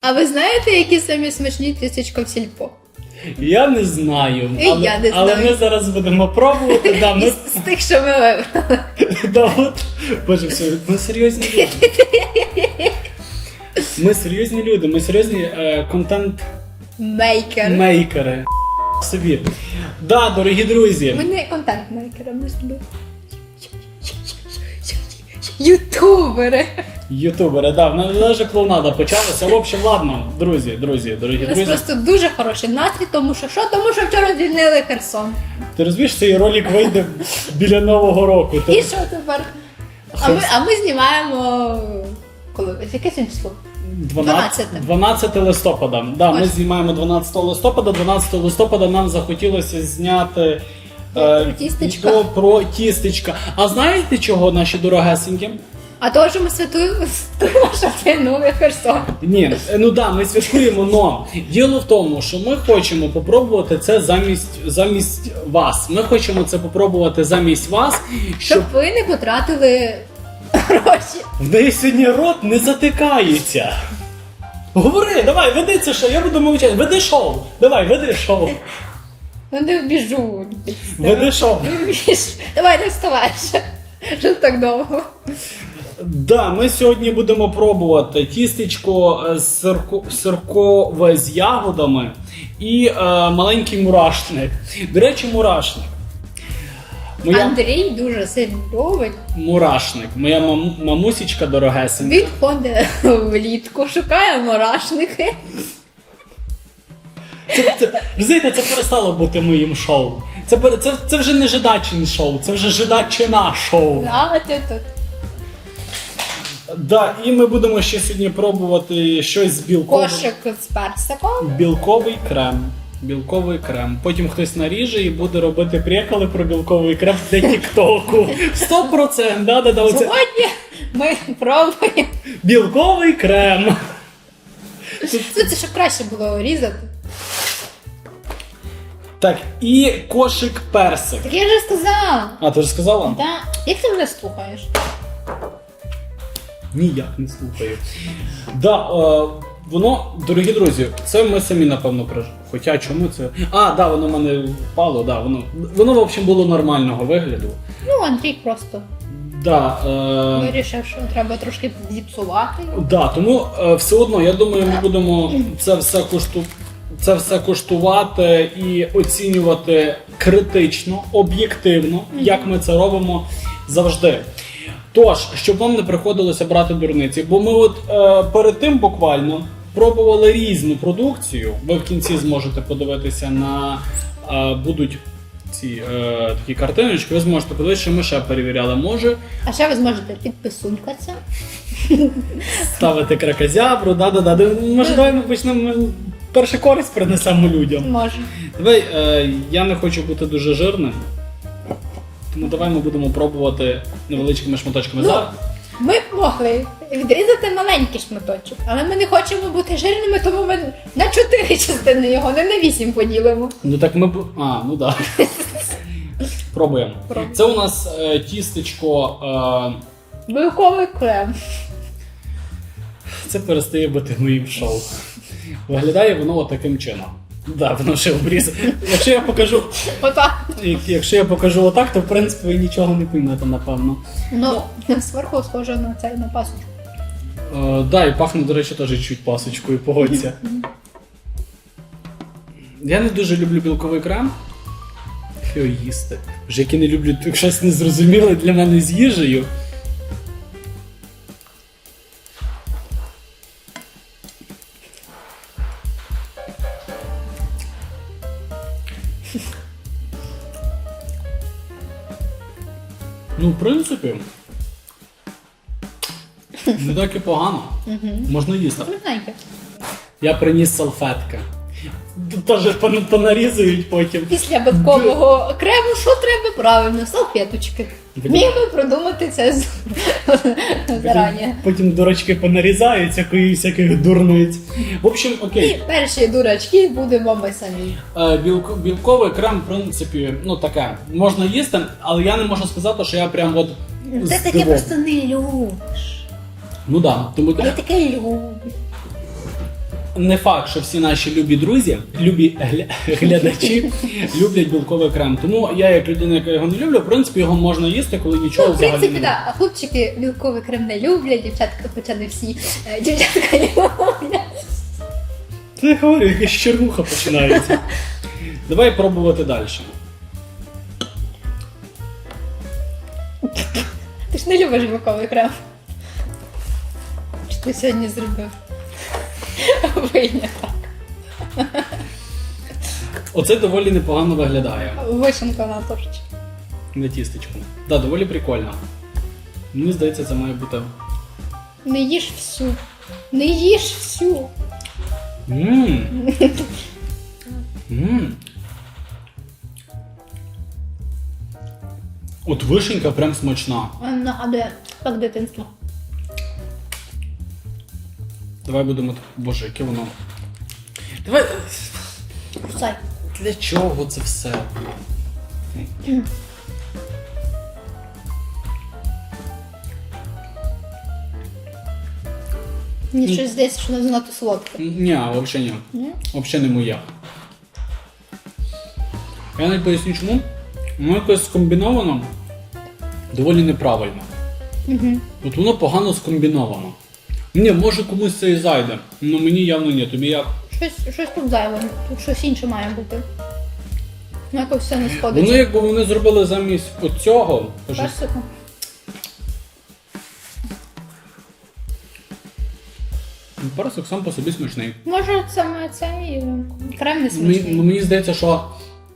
А ви знаєте, які самі смачні тістечка в сільпо? Я не знаю. І але, я не але знаю. ми зараз будемо пробувати. Да, ми, Із з тих, що ми вибрали. да, от, боже, все, ми серйозні люди. Ми серйозні люди, ми серйозні е, Мейкер. контент-мейкери. Собі. Да, дорогі друзі. Ми не контент-мейкери, ми з тобою. Ютубери. Ютубери, да, в нас вже клоунада почалася. В общем, ладно, друзі, друзі, дорогі У нас друзі. просто дуже хороший настрій, тому що що? Тому що вчора звільнили Херсон. Ти розумієш, цей ролик вийде біля Нового року. І Ти- що тепер? А ми, а ми знімаємо. Коли? Яке сьогодні число? 12, 12. 12 листопада. Да, ми Ось. знімаємо 12 листопада. 12 листопада нам захотілося зняти. Е, Про тістечка. про тістечка. А знаєте чого, наші дорогесенькі? А того, що ми святуємо, що це новий Херсон. Ні, ну да, ми святкуємо, но діло в тому, що ми хочемо попробувати це замість замість вас. Ми хочемо це попробувати замість вас, щоб Щоб ви не потратили гроші. в неї сьогодні рот не затикається. Говори, давай, веди це шоу, я буду мовчати. Веди шоу. Давай, веди шоу. Ну не біжу. Веди. Давай не вставай ще. Що так довго? Да, ми сьогодні будемо пробувати тістечко е, сирко, сиркове з ягодами і е, маленький мурашник. До речі, мурашник. Моя Андрій дуже сильно любить. мурашник, моя мам, мамусічка дорогесенька. Він ходить влітку, шукає мурашники. Це, це, розумієте, це перестало бути моїм шоу. Це, пере- це, це вже не жидачин шоу, це вже жидачина шоу. А ти тут. Да, і ми будемо ще сьогодні пробувати щось з білковим. Кошик з персиком. Білковий крем. Білковий крем. Потім хтось наріже і буде робити приколи про білковий крем для Тіктоку. Сто процент, да, да, да, оце Сьогодні ми пробуємо. білковий крем. Це, це щоб краще було різати. Так, і кошик персик. Так я вже сказала. А, ти вже сказала? Да. Як ти мене слухаєш? Ніяк не слухаю. Да, е, воно, дорогі друзі, це ми самі напевно прожили. Хоча чому це. А, да, воно в мене впало, да, воно. Воно, в общем, було нормального вигляду. Ну, Андрій просто Да, е, вирішив, що треба трошки зіпсувати. Да, тому е, все одно, я думаю, ми будемо це все кошту... це все коштувати і оцінювати критично, об'єктивно, як ми це робимо завжди. Тож, щоб вам не приходилося брати дурниці, бо ми от е, перед тим буквально пробували різну продукцію. Ви в кінці зможете подивитися на е, будуть ці е, такі картиночки. Ви зможете подивитися, що ми ще перевіряли. Може А ще ви зможете підписунькатися. ставити кракозябру, да-да-да. Де- Може, давай ми почнемо. ми Перше користь принесемо людям. Може. Давай, е, я не хочу бути дуже жирним. Тому давай ми будемо пробувати невеличкими шматочками. Ну. Зараз. Ми б могли відрізати маленький шматочок, але ми не хочемо бути жирними, тому ми на чотири частини його, не на вісім поділимо. Ну так ми б. А, ну да. Пробуємо. Пробуємо. Це у нас е, тістечко. Е, Білковий крем. це перестає бути моїм шоу. Виглядає воно таким чином. Да, воно ще обріз. Якщо я покажу. Отак. як- Якщо я покажу отак, то в принципі ви нічого не поймете, напевно. Ну, зверху схоже на цей на пасочку. Е, да, і пахне, до речі, теж чуть пасочкою, погодься. Я не дуже люблю білковий крем. Що їсти? Вже які не люблю щось незрозуміле для мене з їжею. Ну, в принципі. Не так і погано. Можна їсти. Я приніс салфетки. Теж понарізують потім. Після биткового крему що треба правильно? Салфеточки. Потім- Міг би продумати це з... зарані. Потім, потім дурачки понарізають всякої всяких дурниць. В общем, окей. Перші дурачки будемо ми самі. Е, білко- білковий крем, в принципі, ну таке, можна їсти, але я не можу сказати, що я прям от. Ти таке здивований. просто не любиш. Ну да, тому Я таке люблю. Не факт, що всі наші любі друзі, любі гля- глядачі люблять білковий крем. Тому я, як людина, яка його не люблю, в принципі, його можна їсти, коли нічого Ну, в взагалі принципі, не так. А хлопчики білковий крем не люблять, дівчатка, хоча не всі е, дівчатка люблять. Я говорю, якась чернуха починається. Давай пробувати далі. Ти ж не любиш білковий крем. Що ти сьогодні зробив? Виня. Оце доволі непогано виглядає Вишенка на торті. на тістечку. Да, доволі прикольно. Мені здається, це має бути. Не їж всю. Не їж всю. Ммм. Ммм. От вишенька прям смачна. А, Нагадує, як дитинство. Давай будемо. Боже, яке воно. Давай. Кусай. Для чого це все? Мені щось здається, що воно занадто солодке. Ні, взагалі ні. Ні? Взагалі не моє. Я навіть поясню чому. Воно якось скомбіновано доволі неправильно. Угу. От воно погано скомбіновано. Ні, може комусь це і зайде, але мені явно ні. Тобі як? Щось, щось тут зайве, тут щось інше має бути. Ну, якось все не сходиться. Воно якби вони зробили замість оцього. щось- Персику. Персик сам по собі смачний. Може, саме цей крем не Мені, смачний. мені здається, що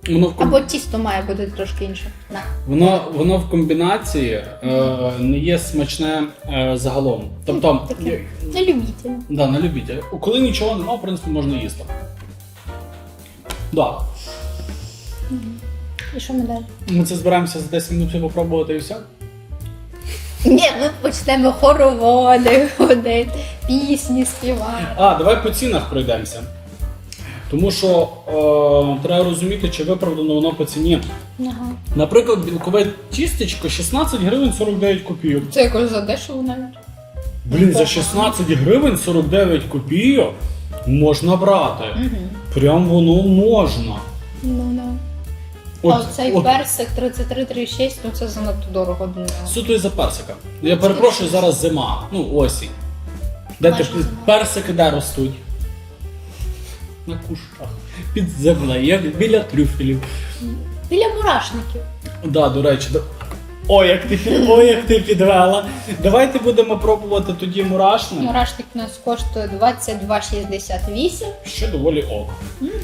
воно в, Або тісто має бути трошки інше. На. воно, воно в комбінації е, не є смачне е, загалом. Тобто, Таке. Не любіть. Да, на любителя. Коли нічого нема, в принципі, можна їсти. Да. І що ми далі? Ми це збираємося за 10 минут попробувати і все. Ні, ми почнемо хороводи ходити, пісні співати. А, давай по цінах пройдемося. Тому що е, треба розуміти, чи виправдано воно по ціні. Ага. Наприклад, білкове тістечко 16 гривень 49 копійок. Це якось задешево навіть. Блін, за 16 гривень 49 копійок можна брати. Угу. Прям воно можна. Ну, да. От, а цей от персик 33-36, ну це занадто дорого для нього. суто із-за персика. Я перепрошую, зараз зима, ну осінь. Де ти Майже зима. персики де ростуть? На кущах. Під землею, як біля трюфелів. Біля мурашників. Да, до речі, да. Ой, як ти ой, як ти підвела. Давайте будемо пробувати тоді мурашник. Мурашник у нас коштує 22,68. Що доволі ок.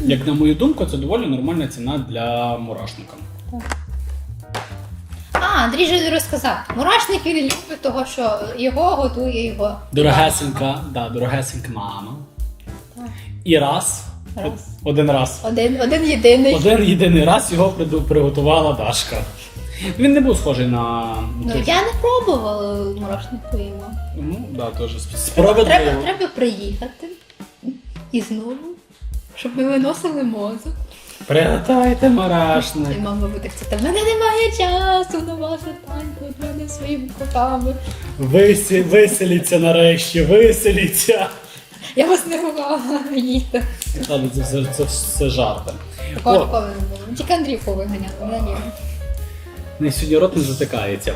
Як на мою думку, це доволі нормальна ціна для мурашника. А, Андрій же розказав. Мурашник він любить того, що його готує його. Дорогесенька, да, дорогесенька мама. Так. І раз. Раз. Один раз. Один, один єдиний. Один єдиний раз його приготувала Дашка. Він не був схожий на. Ну я не пробувала мурашник твоєму. Ну, да, теж сп- Треба, треба приїхати і знову, щоб ми виносили мозок. Приготуйте І мама буде сказати, в мене немає часу на ваше таньку, в мене своїми котами. Виселіться нарешті, виселіться. Я вас не ругала, їдьте. Ладно, це все, це все жарти. Такого О, було. Тільки Андрійку виганяли, мене ні. не сьогодні рот не затикається.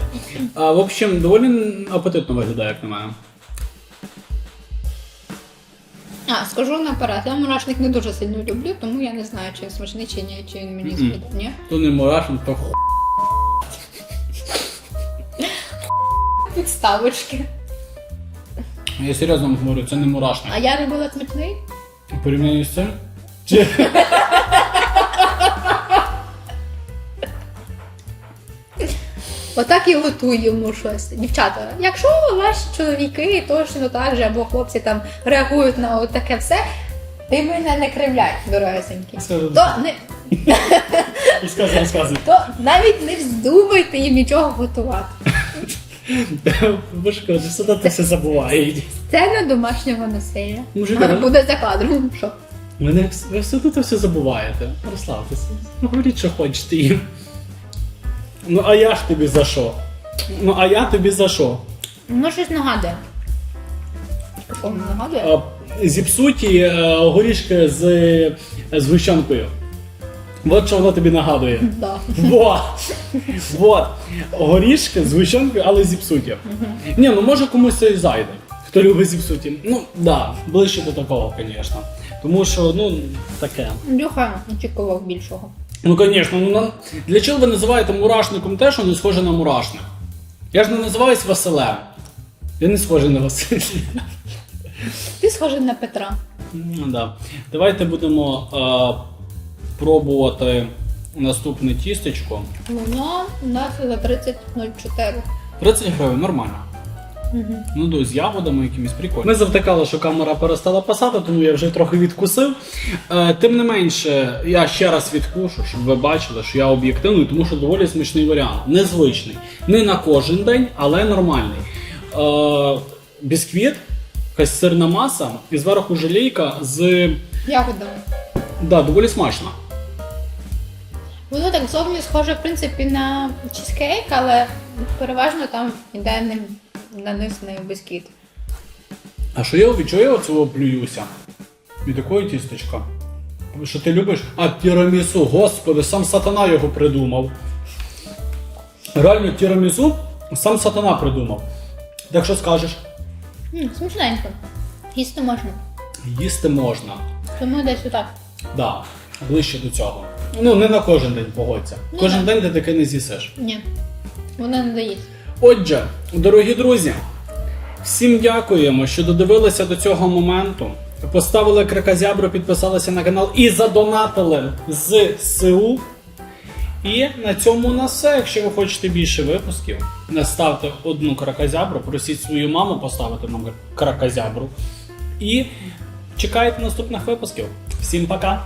А, в общем, доволі апетитно виглядає, як на мене. А, скажу наперед, я мурашник не дуже сильно люблю, тому я не знаю, чи він смачний, чи ні, чи він мені Мгм. згоден. Ні? То не мурашник, то ху. Підставочки. Я серйозно вам говорю, це не мурашник. А я робила смачний? У порівнянні з цим. Чи- Отак і готуємо щось. Дівчата, якщо ваші чоловіки точно так же або хлопці там реагують на от таке все, ти мене не кривляй, дорогесенькі. То не Розказуй, розказуй. то навіть не вздумайте їм нічого готувати. Все одно все забуває. Сцена домашнього насилля. Мужик, А. Буде за кадром. Що? Мене ви все тут все забуваєте. Розслабтеся. Ну, говоріть, що хочете їм. Ну, а я ж тобі за що? Ну, а я тобі за що? Ну, щось нагадує. Нагадує? Зіпсуті е, горішки з, з гущенкою. От що воно тобі нагадує. Да. Вот. Вот. Горішки з гущенкою, але зіпсуті. Ні, ну може комусь це і зайде. Хто любить зіпсуті. Ну, да, ближче до такого, звісно. Тому що, ну, таке. Дюха очікував більшого. Ну, звісно, ну на- для чого ви називаєте мурашником те, що не схоже на мурашник? Я ж не називаюсь Василем. Я не схожий на Василя. Ти схожий на Петра. Ну, да. Давайте будемо е, пробувати наступне тістечко. Воно у нас за 30.04. 30 гривень, нормально. Ну, да, з ягодами якимись прикольно. Ми завтикали, що камера перестала пасати, тому я вже трохи відкусив. Е, тим не менше, я ще раз відкушу, щоб ви бачили, що я об'єктивний, тому що доволі смачний варіант. Незвичний. Не на кожен день, але нормальний. Е, бісквіт, якась сирна маса і зверху желейка з. Ягодами. Да, доволі смачно. Воно так зовні схоже, в принципі, на чизкейк, але переважно там йде не нанесений біскіт. А що я від чого я оцього плююся? Від такої тістечка. Що ти любиш? А тірамісу, господи, сам сатана його придумав. Реально тірамісу сам сатана придумав. Так що скажеш? М, Смачненько. Їсти можна. Їсти можна. Тому десь отак. Да, ближче до цього. Ну, не на кожен день погодься. Ну, Кожен да. день ти таке не з'їсиш. Ні. Воно не доїсть. Отже, дорогі друзі, всім дякуємо, що додивилися до цього моменту. Поставили крикозябру, підписалися на канал і задонатили з СУ. І на цьому у нас все. Якщо ви хочете більше випусків, не ставте одну кракозябру, просіть свою маму поставити нам кракозябру. І чекайте наступних випусків. Всім пока!